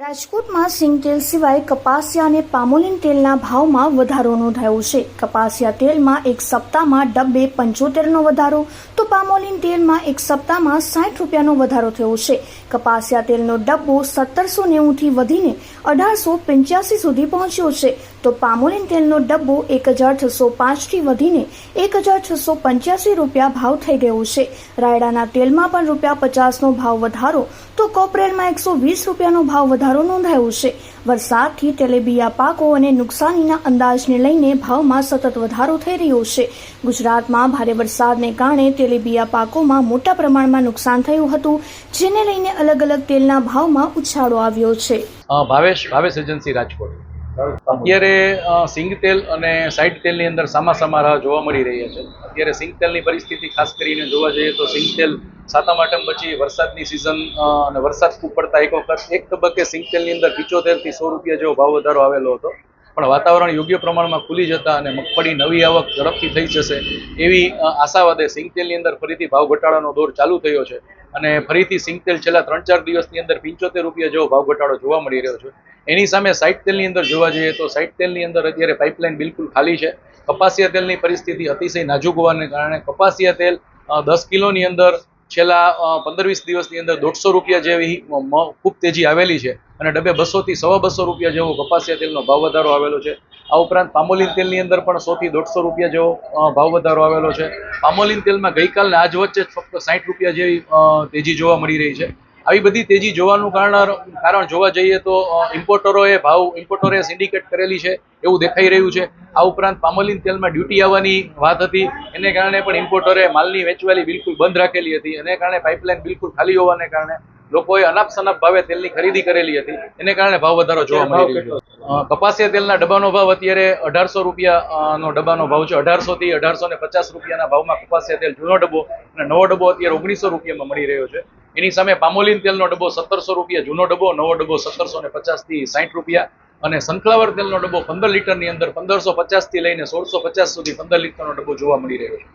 રાજકોટમાં સિંગતેલ સિવાય કપાસિયા અને પામોલિન તેલના ભાવમાં વધારો નોંધાયો છે. કપાસિયા તેલમાં એક સપ્તાહમાં ડબ્બે પંચોતેરનો વધારો, તો પામોલિન તેલમાં એક સપ્તાહમાં સાઠ રૂપિયાનો વધારો થયો છે. કપાસિયા તેલનો ડબ્બો સત્તરસો નેવુંથી વધીને અઢારસો પંચ્યાસી સુધી પહોંચ્યો છે. તો પામોલિન તેલનો ડબ્બો એક હજાર છસો પાંચથી વધીને એક હજાર છસો પંચ્યાસી રૂપિયા ભાવ થઈ ગયો છે. રાયડાના તેલમાં પણ રૂપિયા પચાસનો ભાવ વધારો, તો કોપરેલમાં એકસો વીસ રૂપિયાનો ભાવ વધારો નોંધાયો છે. વરસાદથી તેલેબિયા પાકો અને નુકસાનીના અંદાજને લઈને ભાવમાં સતત વધારો થઈ રહ્યો છે. ગુજરાતમાં ભારે વરસાદને કારણે તેલેબિયા પાકોમાં મોટા પ્રમાણમાં નુકસાન થયું હતું, જેને લઈને અલગ અલગ તેલના ભાવમાં ઉછાળો આવ્યો છે. ભાવેશ ભાવેશ એજન્સી રાજકોટ. અત્યારે સિંગતેલ સિંગ તેલ અને સાઈડ તેલની અંદર સામા રાહ જોવા મળી રહ્યા છે. અત્યારે સિંગ તેલની પરિસ્થિતિ ખાસ કરીને જોવા જઈએ તો સિંગ તેલ સાતમ આઠમ પછી વરસાદની સિઝન અને વરસાદ ખૂબ પડતા એક વખત, એક તબક્કે સિંગ તેલની અંદર પિચોતેરથી સો રૂપિયા જેવો ભાવ વધારો આવેલો હતો. પણ વાતાવરણ યોગ્ય પ્રમાણમાં ખુલી જતા અને મગફળી નવી આવક ઝડપથી થઈ જશે, એવી આશાવાદે સિંગ તેલની અંદર ફરીથી ભાવ ઘટાડાનો દોર ચાલુ થયો છે. અને ફરીથી સિંગતેલ છેલ્લા ત્રણ ચાર દિવસની અંદર પંચોતેર રૂપિયા જેવો ભાવ ઘટાડો જોવા મળી રહ્યો છે. એની સામે સાઈડ તેલની અંદર જોવા જઈએ તો સાઈડ તેલની અંદર અત્યારે પાઇપલાઇન બિલકુલ ખાલી છે. કપાસિયા તેલની પરિસ્થિતિ અતિશય નાજુક હોવાને કારણે કપાસિયા તેલ દસ કિલોની અંદર છેલ્લા પંદર વીસ દિવસની અંદર દોઢસો રૂપિયા જેવી ખૂબ તેજી આવેલી છે અને ડબ્બે બસોથી સવા બસો રૂપિયા જેવો કપાસિયા તેલનો ભાવ વધારો આવેલો છે. આ ઉપરાંત પામોલીન તેલની અંદર પણ સોથી દોઢસો રૂપિયા જેવો ભાવ વધારો આવેલો છે. પામોલીન તેલમાં ગઈકાલના આજ વચ્ચે ફક્ત સાઠ રૂપિયા જેવી તેજી જોવા મળી રહી છે. આવી બધી તેજી જોવાનું કારણ કારણ જોવા જઈએ તો ઇમ્પોર્ટરોએ ભાવ ઇમ્પોર્ટરોએ સિન્ડિકેટ કરેલી છે એવું દેખાઈ રહ્યું છે. આ ઉપરાંત પામોલિન તેલમાં ડ્યુટી આવવાની વાત હતી. એને કારણે પણ ઇમ્પોર્ટરે માલની વેચવાલી બિલકુલ બંધ રાખેલી હતી. એને કારણે પાઇપલાઇન બિલકુલ ખાલી હોવાને કારણે લોકોએ અનાપ સનાપ ભાવે તેલની ખરીદી કરેલી હતી. એને કારણે ભાવ વધારો જોવા મળી રહ્યો છે? કપાસિયા તેલના ડબ્બાનો ભાવ અત્યારે અઢારસો રૂપિયાનો ડબ્બાનો ભાવ છે. અઢારસો થી અઢારસો ને પચાસ રૂપિયાના ભાવમાં કપાસિયા તેલ જૂનો ડબ્બો અને નવો ડબ્બો અત્યારે ઓગણીસો રૂપિયામાં મળી રહ્યો છે. એની સામે પામોલીન તેલનો ડબ્બો સત્તરસો રૂપિયા, જૂનો ડબ્બો, નવો ડબ્બો સત્તરસો ને પચાસથી સાઠ રૂપિયા અને સનફ્લાવર તેલનો ડબ્બો પંદર લીટરની અંદર પંદરસો પચાસથી લઈને સોળસો પચાસ સુધી પંદર લીટરનો ડબ્બો જોવા મળી રહ્યો છે.